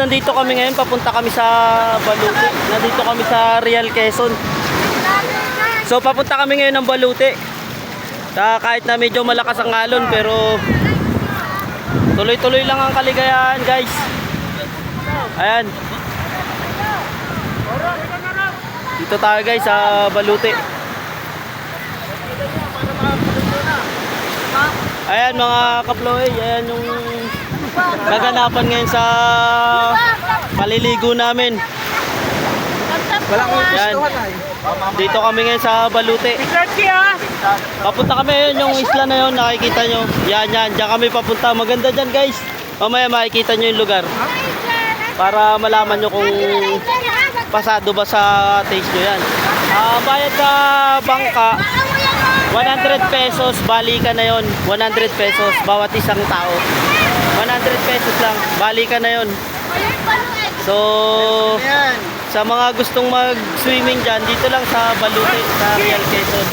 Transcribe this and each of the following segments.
nandito kami ngayon, papunta kami sa Balute. Nandito kami sa Real Quezon. So papunta kami ngayon ng Balute. Ka- kahit na medyo malakas ang alon pero tuloy-tuloy lang ang kaligayahan guys. Ayan. Dito tayo guys sa Balute. Ayan mga kaploy, ayan yung kaganapan ngayon sa paliligo namin. Walang Yan. Dito kami ngayon sa Balute. Papunta kami yun, yung isla na yun, nakikita nyo. Yan, yan, dyan kami papunta. Maganda dyan guys. Mamaya makikita nyo yung lugar. Para malaman nyo kung pasado ba sa taste nyo yan. Ah, bayad sa bangka, 100 pesos, balikan na yon 100 pesos, bawat isang tao. 100 pesos lang, balikan na yon So, sa mga gustong mag-swimming dyan, dito lang sa Balute, sa Real Quezon.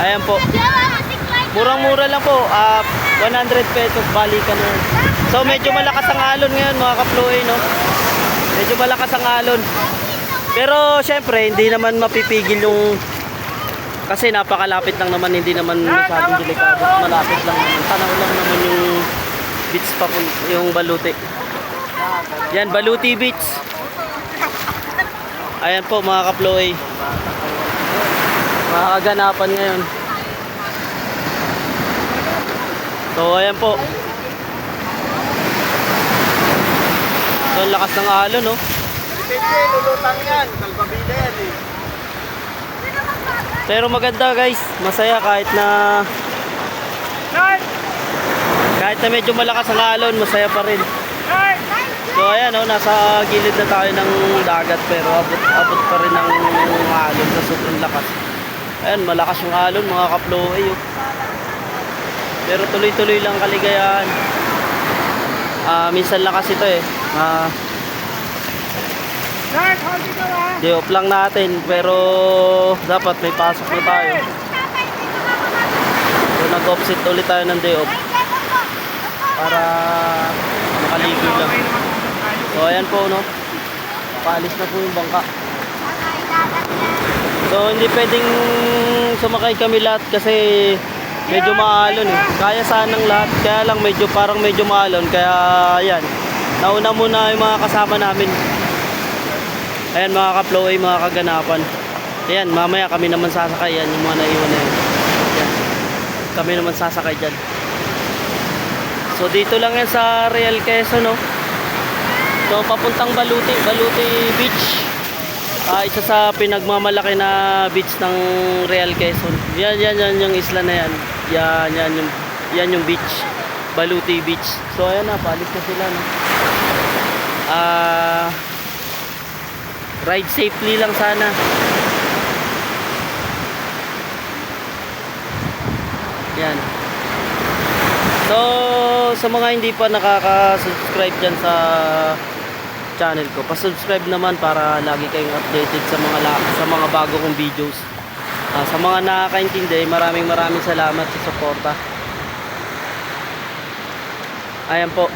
Ayan po. Murang-mura lang po. ah 100 pesos balikan na yun. So medyo malakas ang alon ngayon mga kaploy, no? Medyo malakas ang alon. Pero syempre, hindi naman mapipigil yung kasi napakalapit lang naman, hindi naman masyadong delikado. Malapit lang naman. Tanaw lang naman yung beach pa po, yung Balute. Yan, Baluti Beach. Ayan po mga kaploy. Mga kaganapan ngayon. So ayan po. So ang lakas ng alon no. Depende, lulutang yan. Yan eh. Pero maganda guys, masaya kahit na kahit na medyo malakas ang alon, masaya pa rin. So ayan oh, nasa gilid na tayo ng dagat pero abot, abot pa rin ang alon sa sobrang lakas. Ayan, malakas yung alon mga kaploe oh. Pero tuloy-tuloy lang kaligayahan. Ah, minsan lakas ito eh. Ah, day off lang natin pero dapat may pasok na tayo. So nag-offset ulit tayo ng day off para makaligo lang. So ayan po no. Paalis na po yung bangka. So hindi pwedeng sumakay kami lahat kasi medyo maalon eh. Kaya sanang lahat, kaya lang medyo parang medyo maalon kaya ayan. Nauna muna yung mga kasama namin. Ayan mga kaploy, mga kaganapan. Ayan, mamaya kami naman sasakay yan, yung mga naiwan na yun. Ayan. Kami naman sasakay dyan. So dito lang yan sa Real Quezon, no? So papuntang Baluti, Baluti Beach. Ah, isa sa pinagmamalaki na beach ng Real Quezon. Yan, yan, yan yung isla na yan. Yan, yan yung, yan yung beach. Baluti Beach. So ayan na, palis na sila, no? Ah, ride safely lang sana. Yan. So, sa mga hindi pa nakaka-subscribe dyan sa channel ko, pa-subscribe naman para lagi kayong updated sa mga la- sa mga bago kong videos. Ah, sa mga nakakaintindi, maraming maraming salamat sa suporta. Ayan po.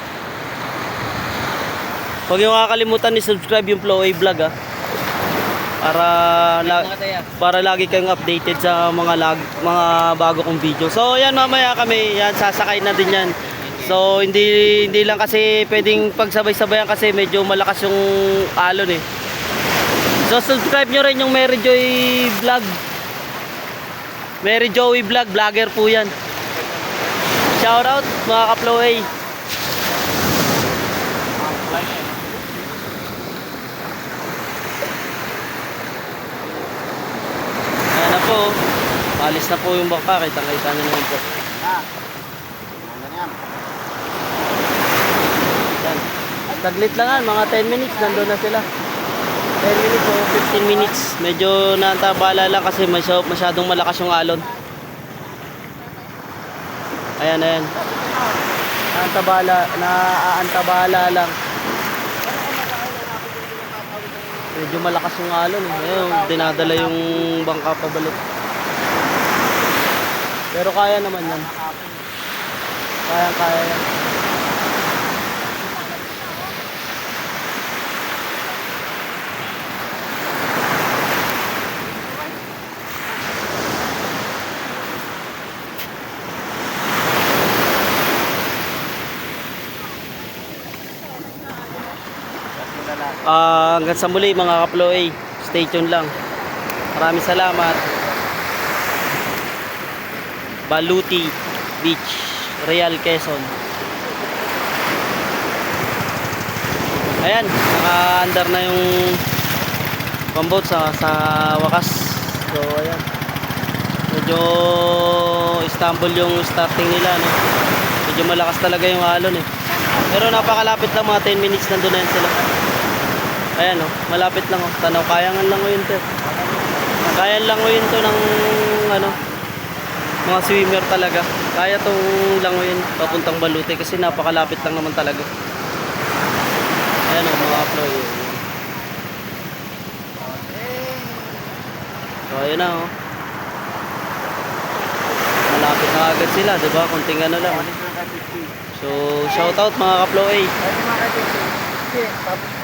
Huwag yung kakalimutan ni-subscribe yung Flowway Vlog ah. Para la- para lagi kayong updated sa mga lag, mga bago kong video. So yan mamaya kami, yan sasakay na din yan. So hindi hindi lang kasi pwedeng pagsabay-sabayan kasi medyo malakas yung alon eh. So subscribe nyo rin yung Mary Joy Vlog. Mary Joey Vlog, vlogger po yan. Shout out mga ka-Flowway. Ayan na po. Alis na po yung bangka. Kitang-kita nyo naman po. Yan. Taglit lang. Mga 10 minutes. Nandun na sila. 10 minutes o 15 minutes. Medyo naantabala lang kasi masy- masyadong malakas yung alon. Ayan, ayan. Naantabala, naaantabala lang. Medyo malakas yung alon. eh. Ayun, dinadala yung bangka pabalik. Pero kaya naman yan. Kaya, kaya yan. Ah, hanggang sa muli mga kaploy. Stay tuned lang. Maraming salamat. Baluti Beach, Real Quezon. Ayan, naka-under na yung pamboat sa, sa wakas. So, ayan. Medyo Istanbul yung starting nila, no? Medyo malakas talaga yung alon, eh. Pero napakalapit lang, mga 10 minutes nandun na yan sila. Ayan, oh, malapit lang, oh. Tanaw, kayangan lang ko yun, to. Kaya lang ko yun to ng, ano, mga swimmer talaga. Kaya tong langoyin papuntang Balute kasi napakalapit lang naman talaga. Ayan o, mga upload. So, ayan na o. Malapit na agad sila, di ba? Kunting ano lang. So, shout out mga kaibigan. Sige, tapos